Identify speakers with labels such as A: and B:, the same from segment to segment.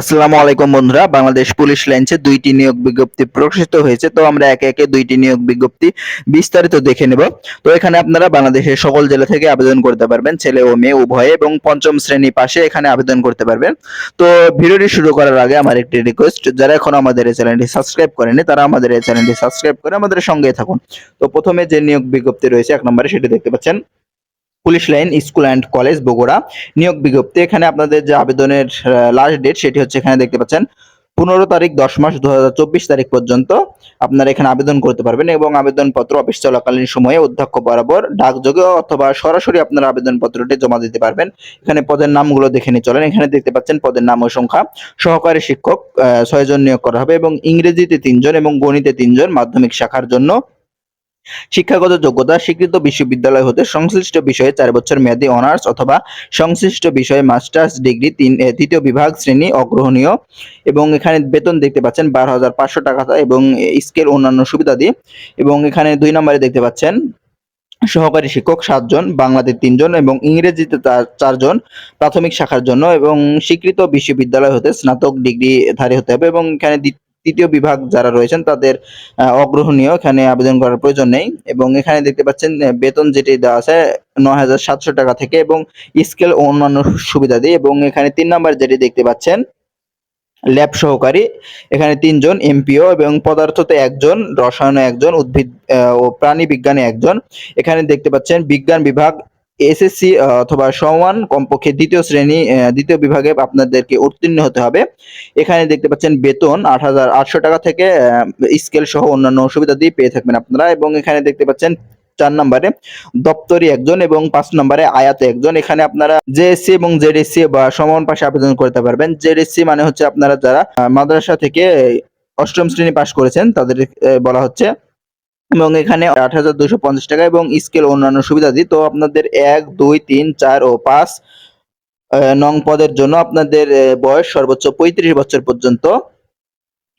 A: আসসালামু আলাইকুম বন্ধুরা, বাংলাদেশ পুলিশ লাইন্সে দুইটি নিয়োগ বিজ্ঞপ্তি প্রকাশিত হয়েছে। তো আমরা একে একে দুইটি নিয়োগ বিজ্ঞপ্তি বিস্তারিত দেখে নেব। তো এখানে আপনারা বাংলাদেশের সকল জেলা থেকে আবেদন করতে পারবেন, ছেলে ও মেয়ে উভয়ে এবং পঞ্চম শ্রেণি পাশে এখানে আবেদন করতে পারবেন। তো ভিডিওটি শুরু করার আগে আমার একটি রিকোয়েস্ট যারা এখন আমাদের এই চ্যানেলটি সাবস্ক্রাইব করেনি তারা আমাদের এই চ্যানেলটি সাবস্ক্রাইব করে আমাদের সঙ্গেই থাকুন। তো প্রথমে যে নিয়োগ বিজ্ঞপ্তি রয়েছে, এক নম্বরে সেটি দেখতে পাচ্ছেন। Police line school and college Bogura নিয়োগ বিজ্ঞপ্তি। এখানে আপনাদের যে আবেদনের লাস্ট ডেট সেটি হচ্ছে এখানে দেখতে পাচ্ছেন, পনেরো তারিখ দশ মাস দুহাজার চব্বিশ তারিখ পর্যন্ত আপনারা এখানে আবেদন করতে পারবেন এবং আবেদনপত্র অফিস চলাকালীন সময়ে অধ্যক্ষ বরাবর ডাকযোগে অথবা সরাসরি আপনারা আবেদনপত্রটি জমা দিতে পারবেন। এখানে পদের নামগুলো দেখে নিয়ে চলেন। এখানে দেখতে পাচ্ছেন, পদের নাম ও সংখ্যা, সহকারী শিক্ষক ছয়জন নিয়োগ করা হবে এবং ইংরেজিতে তিনজন এবং গণিতে তিনজন মাধ্যমিক শাখার জন্য শিক্ষাগত যোগ্যতা, স্বীকৃত বিশ্ববিদ্যালয় হতে সংশ্লিষ্ট বিষয়ে চার বছর মেয়াদী অনার্স অথবা সংশ্লিষ্ট বিষয়ে মাস্টার্স ডিগ্রি তিন তৃতীয় বিভাগ শ্রেণি অগ্রহণীয় এবং এখানে বেতন দেখতে পাচ্ছেন বারো হাজার পাঁচশো টাকা এবং স্কেল অন্যান্য সুবিধাদি এবং এখানে দুই নম্বরে দেখতে পাচ্ছেন সহকারী শিক্ষক সাতজন, বাংলাতে তিনজন এবং ইংরেজিতে চারজন প্রাথমিক শাখার জন্য এবং স্বীকৃত বিশ্ববিদ্যালয় হতে স্নাতক ডিগ্রিধারী হতে হবে এবং এখানে তৃতীয় বিভাগ যারা রয়েছেন তাদের অগ্রহণীয় এখানে আবেদন করার প্রয়োজন নেই এবং এখানে দেখতে পাচ্ছেন বেতন যেটি দেওয়া আছে নয় হাজার সাতশো টাকা থেকে এবং স্কেল অন্যান্য সুবিধা দিয়ে এবং এখানে তিন নাম্বার যেটি দেখতে পাচ্ছেন, ল্যাব সহকারী, এখানে তিনজন এমপিও এবং পদার্থতে একজন, রসায়নে একজন, উদ্ভিদ ও প্রাণী বিজ্ঞানে একজন। এখানে দেখতে পাচ্ছেন, বিজ্ঞান বিভাগ এসএসসি অথবা সমান কমপক্ষে দ্বিতীয় শ্রেণি দ্বিতীয় বিভাগে আপনাদেরকে উত্তীর্ণ হতে হবে। এখানে দেখতে পাচ্ছেন বেতন আট হাজার আটশো টাকা থেকে স্কেল সহ অন্যান্য সুবিধা দিয়ে পেয়ে থাকবেন আপনারা। এবং এখানে দেখতে পাচ্ছেন চার নম্বরে দপ্তরি একজন এবং পাঁচ নম্বরে আয়াতে একজন। এখানে আপনারা জেএসসি এবং জেডিসি বা সমান পাশে আবেদন করতে পারবেন। জেডিসি মানে হচ্ছে আপনারা যারা মাদ্রাসা থেকে অষ্টম শ্রেণি পাশ করেছেন, তাদের বলা হচ্ছে এবং এখানে আট হাজার দুশো পঞ্চাশ টাকা এবং স্কেল অন্যান্য সুবিধা সুবিধাদি তো আপনাদের এক, দুই, তিন, চার ও পাঁচ নং পদের জন্য আপনাদের বয়স সর্বোচ্চ পঁয়ত্রিশ বছর পর্যন্ত।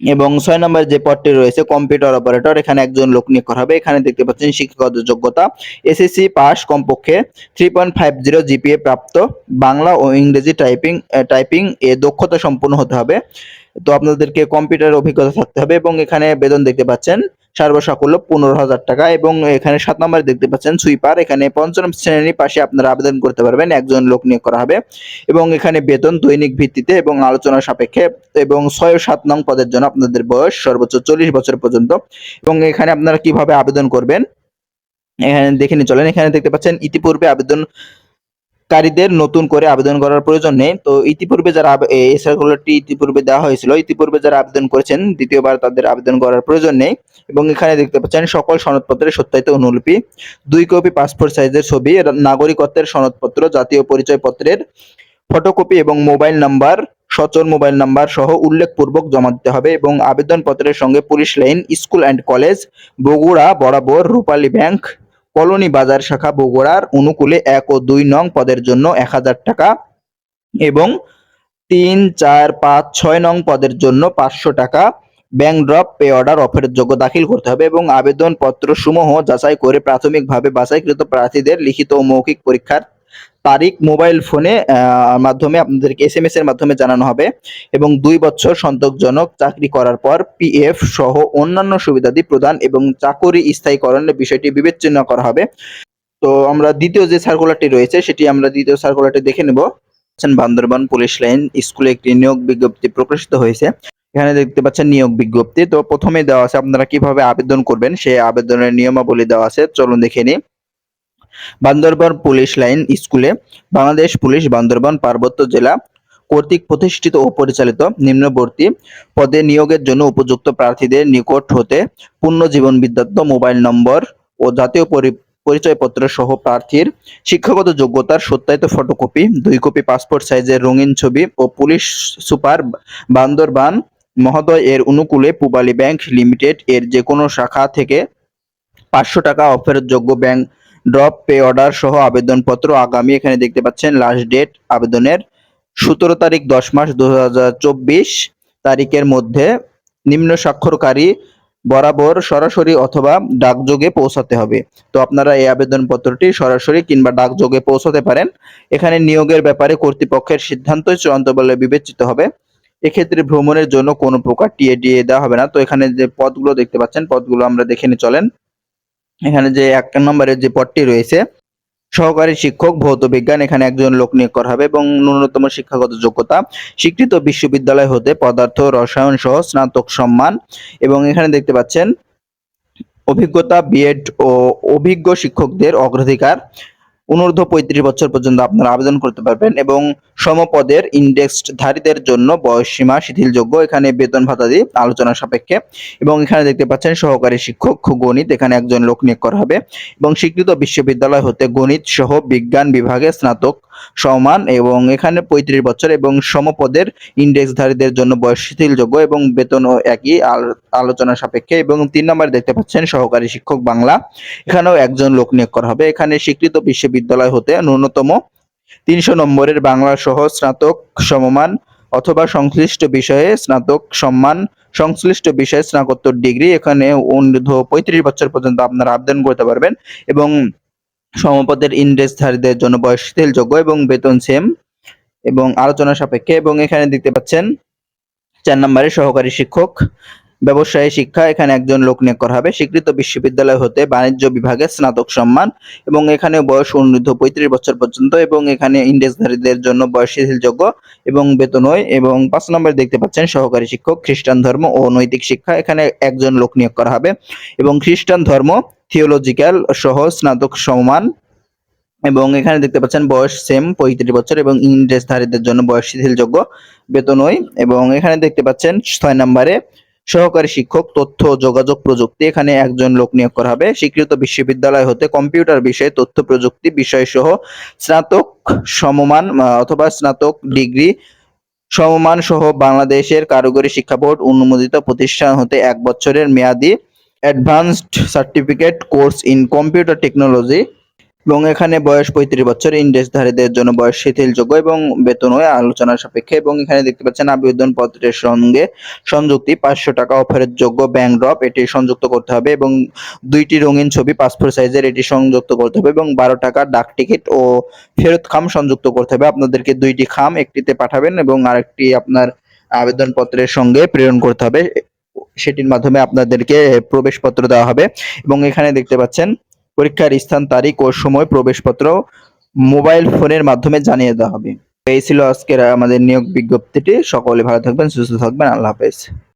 A: এবং ছয় নম্বর যে পদটি রয়েছে, কম্পিউটার অপারেটর, এখানে একজন লোক নিয়োগ করা হবে। এখানে দেখতে পাচ্ছেন শিক্ষাগত যোগ্যতা, এসএসসি পাস কমপক্ষে three point five zero GPA প্রাপ্ত। বাংলা ও ইংরেজি টাইপিং টাইপিং এ দক্ষতা সম্পন্ন হতে হবে। তো আপনাদেরকে কম্পিউটার অভিজ্ঞতা থাকতে হবে এবং এখানে বেতন দেখতে পাচ্ছেন সর্বসাকুল্য পনেরো হাজার টাকা। এবং এখানে সাত নম্বরে দেখতে পাচ্ছেন সুইপার। এখানে পঞ্চম শ্রেণির পাশে আপনারা আবেদন করতে পারবেন, একজন লোক নিয়োগ করা হবে। এবং এখানে বেতন, দৈনিক ভিত্তিতে এবং আলোচনা সাপেক্ষে এবং ছয় সাত নং পদের জন্য আপনাদের বয়স সর্বোচ্চ চল্লিশ বছর পর্যন্ত। এবং এখানে আপনারা কীভাবে আবেদন করবেন? এখানে দেখে নিয়ে চলেন। এখানে দেখতে পাচ্ছেন, ইতিপূর্বে আবেদনকারীদের নতুন করে আবেদন করার প্রয়োজন নেই। তো ইতিপূর্বে যারা এই সার্কুলারটি ইতিপূর্বে দেওয়া হয়েছিল, ইতিপূর্বে যারা আবেদন করেছেন, দ্বিতীয়বার তাদের আবেদন করার প্রয়োজন নেই। এবং এখানে দেখতে পাচ্ছেন, সকল সনদপত্রের সত্যায়িত অনুলিপি, দুই কপি পাসপোর্ট সাইজের ছবি নাগরিকত্বের সনদপত্র, জাতীয় পরিচয়পত্রের ফটোকপি এবং মোবাইল নাম্বার সচল মোবাইল নাম্বার সহ উল্লেখপূর্বক জমা দিতে হবে। এবং আবেদনপত্রের সঙ্গে police line, school and college Bogura, বরাবর, রূপালী ব্যাংক কলোনি বাজার শাখা বগুড়ার অনুকূলে এক ও দুই নং পদের জন্য এক হাজার টাকা এবং তিন, চার, পাঁচ, ছয় নং পদের জন্য পাঁচশো টাকা ব্যাংক ড্রপ পে অর্ডার অফারের যোগ্য দাখিল করতে হবে এবং আবেদনপত্র সমূহ যাচাই করে প্রাথমিকভাবে বাছাইকৃত প্রার্থীদের লিখিত ও মৌখিক পরীক্ষার তারিখ মোবাইল ফোনে মাধ্যমে আপনাদেরকে এস এম এস এর মাধ্যমে জানানো হবে এবং দুই বছর সন্তোষজনক চাকরি করার পর পিএফ সহ অন্যান্য সুবিধাদি প্রদান এবং চাকরি স্থায়ীকরণের বিষয়টি বিবেচনা করা হবে। তো আমরা দ্বিতীয় যে সার্কুলারটি রয়েছে, সেটি আমরা দ্বিতীয় সার্কুলারটি দেখে নেব। বান্দরবান পুলিশ লাইন, স্কুলে একটি নিয়োগ বিজ্ঞপ্তি প্রকাশিত হয়েছে। এখানে দেখতে পাচ্ছেন নিয়োগ বিজ্ঞপ্তি। তো প্রথমে দেওয়া আছে, আপনারা কীভাবে আবেদন করবেন, সেই আবেদনের নিয়মাবলী দেওয়া আছে। চলুন দেখে নিই। বান্দরবান পুলিশ লাইন স্কুলে বাংলাদেশ পুলিশ বান্দরবান পার্বত্য জেলা কর্তৃক প্রতিষ্ঠিত ও পরিচালিত নিম্নবর্তী পদে নিয়োগের জন্য উপযুক্ত প্রার্থীদের নিকট হতে পূর্ণ জীবন বিদ্যাত্ম মোবাইল নম্বর ও জাতীয় পরি- পরিচয়পত্র সহ প্রার্থীর শিক্ষাগত যোগ্যতার সত্যায়িত ফটোকপি, দুই কপি পাসপোর্ট সাইজের রঙিন ছবি ও পুলিশ সুপার বান্দরবান মহোদয় এর অনুকূলে পুবালী ব্যাংক লিমিটেড এর যে কোনো শাখা থেকে পাঁচশো টাকা অফের যোগ্য ব্যাংক ড্রপ পে অর্ডার সহ আবেদনপত্র আগামী এখানে দেখতে পাচ্ছেন লাস্ট ডেট আবেদনের সতেরো তারিখ দশ মাস দু হাজার চব্বিশ তারিখের মধ্যে নিম্ন স্বাক্ষরকারী বরাবর সরাসরি অথবা ডাকযোগে পৌঁছাতে হবে। তো আপনারা এই আবেদনপত্রটি সরাসরি কিংবা ডাকযোগে পৌঁছাতে পারেন। এখানে নিয়োগের ব্যাপারে কর্তৃপক্ষের সিদ্ধান্তই চূড়ান্ত বলে বিবেচিত হবে। এক্ষেত্রে ভ্রমণের জন্য কোনো প্রকার টিএ টিএ দেওয়া হবে না। তো এখানে যে পদগুলো দেখতে পাচ্ছেন, পদগুলো আমরা দেখে নিয়ে চলেন। এখানে যে এক নম্বরের যে পদটি রয়েছে, সহকারী শিক্ষক, ভৌত বিজ্ঞান, এখানে একজন লোক নিয়োগ করা হবে এবং ন্যূনতম শিক্ষাগত যোগ্যতা, স্বীকৃত বিশ্ববিদ্যালয় হতে পদার্থ, রসায়ন সহ স্নাতক সম্মান এবং এখানে দেখতে পাচ্ছেন, অভিজ্ঞতা বিএড ও অভিজ্ঞ শিক্ষকদের অগ্রাধিকার অনূর্ধ্ব পঁয়ত্রিশ বছর পর্যন্ত আপনারা আবেদন করতে পারবেন এবং সমপদের ইন্ডেক্সধারীদের জন্য বয়স সীমা শিথিলযোগ্য, এখানে বেতন ভাতা দিয়ে আলোচনা সাপেক্ষে। এবং এখানে দেখতে পাচ্ছেন সহকারী শিক্ষক, গণিত, এখানে একজন লোক নিয়োগ করা হবে। এবং স্বীকৃত বিশ্ববিদ্যালয় হতে গণিত সহ বিজ্ঞান বিভাগে স্নাতক সমান এবং এখানে পঁয়ত্রিশ বছর এবং সমপদের ইন্ডেক্সধারীদের জন্য বয়স শিথিলযোগ্য এবং বেতনও একই আল- আলোচনা সাপেক্ষে এবং তিন নম্বরে দেখতে পাচ্ছেন সহকারী শিক্ষক বাংলা। এখানেও একজন লোক নিয়োগ করা হবে। এখানে স্বীকৃত বিশ্ববিদ্যালয় হতে ন্যূনতম তিনশো নম্বরের বাংলা সহ স্নাতক সমমান অথবা সংশ্লিষ্ট বিষয়ে স্নাতক সম্মান, সংশ্লিষ্ট বিষয়ে স্নাতকোত্তর ডিগ্রি। এখানে অনূর্ধ্ব পঁয়ত্রিশ বছর পর্যন্ত আপনারা আবেদন করতে পারবেন এবং সমপদের ইন্ডেক্সধারীদের জন্য বয়স যোগ্য এবং বেতন সেম এবং আলোচনা সাপেক্ষে এবং এখানে দেখতে পাচ্ছেন চার নম্বরে সহকারী শিক্ষক, ব্যবসায়ী, শিক্ষা, এখানে একজন লোক নিয়োগ করা হবে। স্বীকৃত বিশ্ববিদ্যালয় হতে বাণিজ্য বিভাগে স্নাতক সম্মান এবং এখানে বয়স অনূর্ধ্ব পঁয়ত্রিশ বছর পর্যন্ত এবং এখানে ইন্ডেক্সধারীদের জন্য বয়স শিথিলযোগ্য এবং বেতন হয় এবং পাঁচ নম্বরে দেখতে পাচ্ছেন সহকারী শিক্ষক, খ্রিস্টান ধর্ম ও নৈতিক শিক্ষা, এখানে একজন লোক নিয়োগ করা হবে এবং খ্রিস্টান ধর্ম থিওলজিক্যাল সহ স্নাতক সমান এবং এখানে দেখতে পাচ্ছেন বয়স সেম পঁয়ত্রিশ বছর এবং ইন্ডেক্সধারীদের জন্য বয়স শিথিলযোগ্য বেতন হয় এবং এখানে দেখতে পাচ্ছেন ছয় নম্বরে সহকারী শিক্ষক, তথ্য যোগাযোগ প্রযুক্তি, এখানে একজন লোক নিয়োগ করা হবে। স্বীকৃত বিশ্ববিদ্যালয় হতে কম্পিউটার বিষয়ে তথ্য প্রযুক্তি বিষয় সহ স্নাতক সমমান অথবা স্নাতক ডিগ্রি সমমান সহ বাংলাদেশের কারিগরি শিক্ষা বোর্ড অনুমোদিত প্রতিষ্ঠান হতে এক বছরের মেয়াদি advanced certificate course in computer technology এবং এখানে বয়স পঁয়ত্রিশ বছর ইন্ডেক্সধারীদের জন্য বয়স শিথিলযোগ্য এবং বেতন হয় আলোচনার সাপেক্ষে এবং এখানে দেখতে পাচ্ছেন আবেদন পত্রের সঙ্গে সংযুক্তি পাঁচশো টাকা অফারের যোগ্য ব্যাংক ড্রপ এটি সংযুক্ত করতে হবে এবং দুইটি রঙিন ছবি পাসপোর্ট সাইজের এটি সংযুক্ত করতে হবে এবং বারো টাকা ডাক টিকিট ও ফেরত খাম সংযুক্ত করতে হবে। আপনাদেরকে দুইটি খাম একটিতে পাঠাবেন এবং আরেকটি আপনার আবেদন পত্রের সঙ্গে প্রেরণ করতে হবে। সেটির মাধ্যমে আপনাদেরকে প্রবেশপত্র দেওয়া হবে। এবং এখানে দেখতে পাচ্ছেন, পরীক্ষার স্থান, তারিখ ও সময় প্রবেশপত্র মোবাইল ফোনের মাধ্যমে জানিয়ে দেওয়া হবে। এই ছিল আজকের আমাদের নিয়োগ বিজ্ঞপ্তিটি। সকলে ভালো থাকবেন, সুস্থ থাকবেন। আল্লাহ হাফেজ।